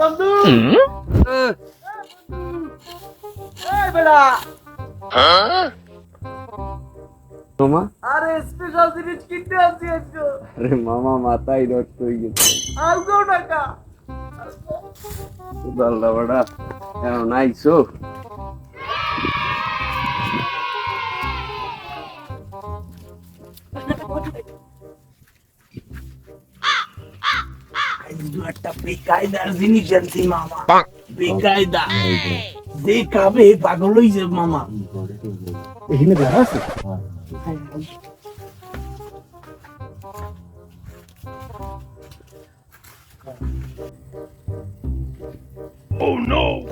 বন্ধু! এই বেটা মামা? আরে স্পেশাল জিনিস কিনতে আসছি আজকে। আরে মামা মাথায় নষ্ট হয়ে গেছে। আলগো টাকা। আল্লাহ বড়া এমন আইসো একটা বেকায়দার জিনিস আনছি মামা। বেকায়দা। দেখাবে পাগল হইছে মামা। এখানে দেখা আছে?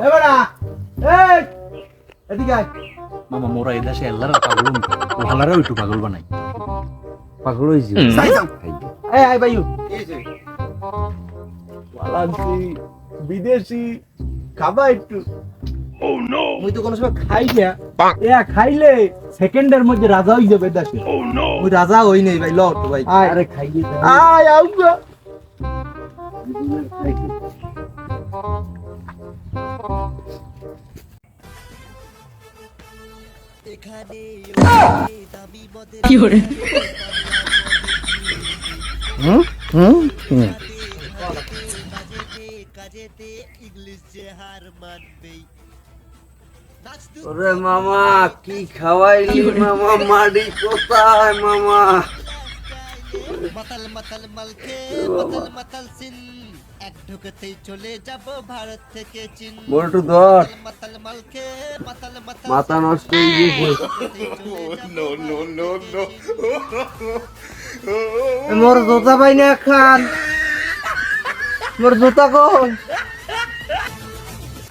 এবারা এই! এদিকে আয়। মামা মোরা এই দেশে পাগল ও হালারাও একটু পাগল বানাই। পাগল হয়েছি সাই যাও এই আয় ভাইউ বালান্সি বিদেশি খাবা একটু। মুই তো কোনো সময় খাই না। এ খাইলে সেকেন্ডের মধ্যে রাজা হই যাবে দেখে মুই রাজা হই নাই ভাই ল তো ভাই আরে খাইয়ে দাও। আয় আউ গো ওরে মামা কি খাওয়াইলি মামা? মাডি কোথায় মামা? মাতাল মাতাল মালকে মাতাল মাতাল সিন এক ঢুকতেই চলে যাব ভারত থেকে চীন। বলটু ধর। মাতাল মালকে মাতাল মাতাল মাথা নষ্ট হয়ে গেছে মোর জোতা পাই না খান। মোর জোতা কই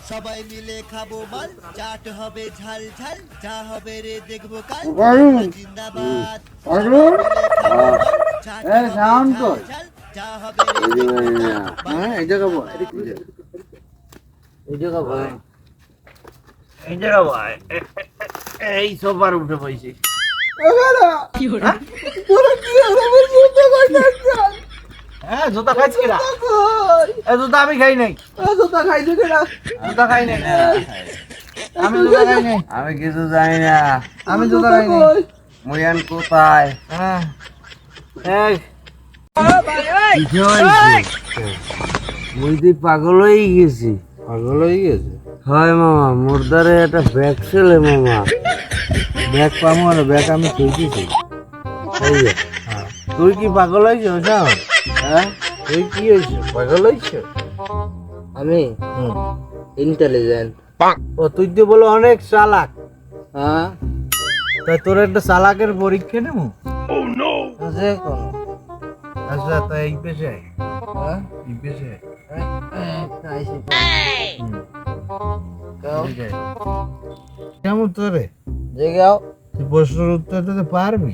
সবাই মিলে খাব মাল চাট হবে ঝাল ঝাল যা হবে রে দেখব কাল। জিন্দাবাদ। sound কর। যা হবে হ্যাঁ এই জায়গা বল এই জায়গা বল। এই জায়গা বল। এই সোফার উঠে পড়ছি হ্যাঁ জুতা খাইছ কিরা? এ জুতা আমি খাই নাই। জুতা খাই নাই। আমি জুতা খাই নাই। আমি কিছু জানি না। আমি জুতা খাই নাই। মুয়ান কোথায়? হ্যাঁ এই? মুই তুই পাগল হয়ে গেছি। পাগল হয়ে গেছে? হয় মামা মুর্দারে একটা ব্যাগ ছেলে মামা। ব্যাগ পাবো না ব্যাগ আমি খেয়েছি তুই কি পাগল হয়েছ সব হ্যাঁ? তুই কি হয়েছে? পাগল হয়েছে? আমি ইন্টেলিজেন্ট ও তুই তো বলো অনেক চালাক। হ্যাঁ? তাই তোর একটা চালাকের পরীক্ষা নেব? যে কোনো আচ্ছা তাই এই পেশে আয়। হ্যাঁ? এই ঠিক আছে। কেমন তোরে? যে গাও তুই প্রশ্নের উত্তর দিতে পারবি?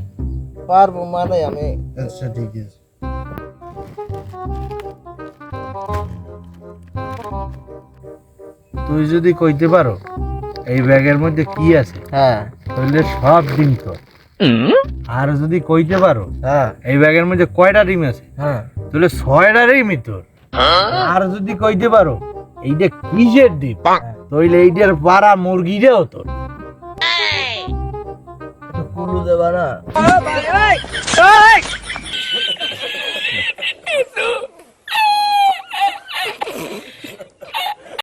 পারব মানে আমি আচ্ছা ঠিক আছে। তুই যদি কইতে পারো এই ব্যাগের মধ্যে কি আছে হ্যাঁ। তাহলে সব ডিম তো আর যদি কইতে পারো হ্যাঁ। এই ব্যাগের মধ্যে কয়টা ডিম আছে হ্যাঁ। তাহলে ছয়টা ডিম তোর আর যদি কইতে পারো এইটা কিসের ডিম তাহলে এইটার পাড়া মুরগিটাও তোর। কুলু দেবা না।